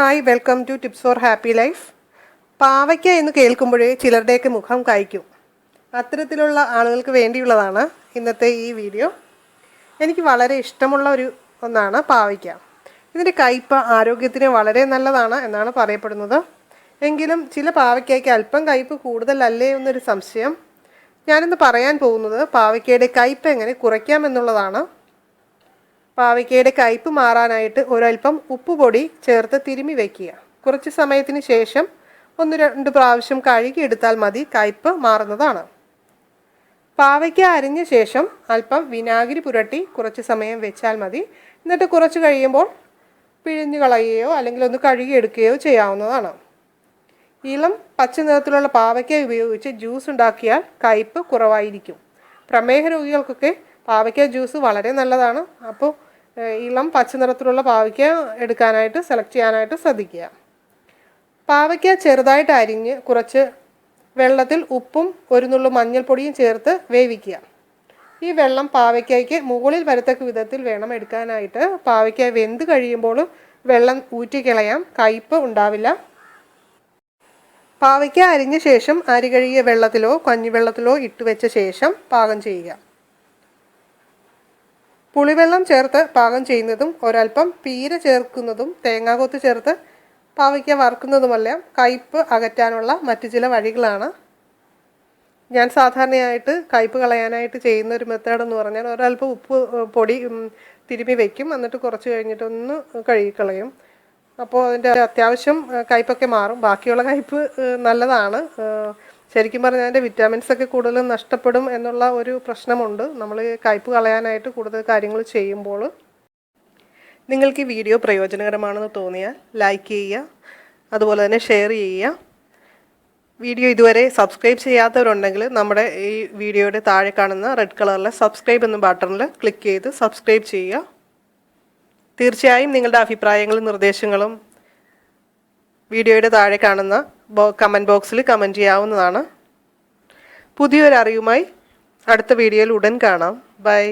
Hi welcome to tips for happy life പാവയ്ക്ക എന്ന് കേൾക്കുമ്പോഴേ ചിലരുടെയൊക്കെ മുഖം കായ്ക്കും. അത്തരത്തിലുള്ള ആളുകൾക്ക് വേണ്ടിയുള്ളതാണ് ഇന്നത്തെ ഈ വീഡിയോ. എനിക്ക് വളരെ ഇഷ്ടമുള്ള ഒരു ഒന്നാണ് പാവയ്ക്ക. ഇതിന്റെ കയ്പ ആരോഗ്യത്തിന് വളരെ നല്ലതാണ് എന്നാണ് പറയപ്പെടുന്നത്. എങ്കിലും ചില പാവയ്ക്കയ്ക്ക് അല്പം കയ്പ് കൂടുതലല്ലേ എന്നൊരു സംശയം. ഞാനിന്ന് പറയാൻ പോകുന്നത് പാവയ്ക്കയുടെ കയ്പ് എങ്ങനെ കുറയ്ക്കാമെന്നുള്ളതാണ് പാവയ്ക്കയുടെ കയ്പ് മാറാനായിട്ട് ഒരൽപ്പം ഉപ്പുപൊടി ചേർത്ത് തിരുമി വയ്ക്കുക കുറച്ച് സമയത്തിന് ശേഷം ഒന്ന് രണ്ട് പ്രാവശ്യം കഴുകി എടുത്താൽ മതി കയ്പ് മാറുന്നതാണ്. പാവയ്ക്ക അരിഞ്ഞ ശേഷം അല്പം വിനാഗിരി പുരട്ടി കുറച്ച് സമയം വെച്ചാൽ മതി. എന്നിട്ട് കുറച്ച് കഴിയുമ്പോൾ പിഴിഞ്ഞു കളയുകയോ അല്ലെങ്കിൽ ഒന്ന് കഴുകിയെടുക്കുകയോ ചെയ്യാവുന്നതാണ്. ഇളം പച്ച നിറത്തിലുള്ള പാവയ്ക്ക ഉപയോഗിച്ച് ജ്യൂസ് ഉണ്ടാക്കിയാൽ കയ്പ് കുറവായിരിക്കും. പ്രമേഹ രോഗികൾക്കൊക്കെ പാവയ്ക്ക ജ്യൂസ് വളരെ നല്ലതാണ്. അപ്പോൾ ഇളം പച്ച നിറത്തിലുള്ള പാവയ്ക്ക എടുക്കാനായിട്ട് സെലക്ട് ചെയ്യാനായിട്ട് ശ്രദ്ധിക്കുക. പാവയ്ക്ക ചെറുതായിട്ട് അരിഞ്ഞ് കുറച്ച് വെള്ളത്തിൽ ഉപ്പും ഒരു നുള്ളു മഞ്ഞൾപ്പൊടിയും ചേർത്ത് വേവിക്കുക. ഈ വെള്ളം പാവയ്ക്കയ്ക്ക് മുകളിൽ വരത്തക്ക വിധത്തിൽ വേണം എടുക്കാനായിട്ട്. പാവയ്ക്ക വെന്ത് കഴിയുമ്പോൾ വെള്ളം ഊറ്റിക്കളയാം കയ്പ് ഉണ്ടാവില്ല. പാവയ്ക്ക അരിഞ്ഞ ശേഷം അരി കഴുകിയ വെള്ളത്തിലോ കഞ്ഞിവെള്ളത്തിലോ ഇട്ട് വെച്ച ശേഷം പാകം ചെയ്യുക. പുളിവെള്ളം ചേർത്ത് പാകം ചെയ്യുന്നതും ഒരൽപ്പം പീര ചേർക്കുന്നതും തേങ്ങാകൊത്ത് ചേർത്ത് പാവയ്ക്ക വറുക്കുന്നതുമെല്ലാം കയ്പ് അകറ്റാനുള്ള മറ്റു ചില വഴികളാണ്. ഞാൻ സാധാരണയായിട്ട് കയ്പ് കളയാനായിട്ട് ചെയ്യുന്ന ഒരു മെത്തേഡ് എന്ന് പറഞ്ഞാൽ ഒരൽപ്പം ഉപ്പ് പൊടി തിരുമ്പി വെക്കും. എന്നിട്ട് കുറച്ച് കഴിഞ്ഞിട്ടൊന്ന് കഴുകിക്കളയും അപ്പോൾ അതിന്റെ അത്യാവശ്യം കയ്പ്പൊക്കെ മാറും. ബാക്കിയുള്ള കയ്പ് നല്ലതാണ്. ശരിക്കും പറഞ്ഞാൽ അതിന്റെ വിറ്റാമിൻസ് ഒക്കെ കൂടുതലും നഷ്ടപ്പെടും എന്നുള്ള ഒരു പ്രശ്നമുണ്ട്. നമ്മൾ കയ്പ് കളയാനായിട്ട് കൂടുതൽ കാര്യങ്ങൾ ചെയ്യുമ്പോൾ നിങ്ങൾക്ക് ഈ വീഡിയോ പ്രയോജനകരമാണെന്ന് തോന്നിയാൽ ലൈക്ക് ചെയ്യുക അതുപോലെ തന്നെ ഷെയർ ചെയ്യുക. വീഡിയോ ഇതുവരെ സബ്സ്ക്രൈബ് ചെയ്യാത്തവരുണ്ടെങ്കിൽ നമ്മുടെ ഈ വീഡിയോയുടെ താഴെ കാണുന്ന റെഡ് കളറിലെ സബ്സ്ക്രൈബ് എന്ന ബട്ടണിൽ ക്ലിക്ക് ചെയ്ത് സബ്സ്ക്രൈബ് ചെയ്യുക. തീർച്ചയായും നിങ്ങളുടെ അഭിപ്രായങ്ങളും നിർദ്ദേശങ്ങളും വീഡിയോയുടെ താഴെ കാണുന്ന കമന്റ് ബോക്സിൽ കമന്റ് ചെയ്യാവുന്നതാണ്. പുതിയൊരറിവുമായി അടുത്ത വീഡിയോയിൽ ഉടൻ കാണാം. ബൈ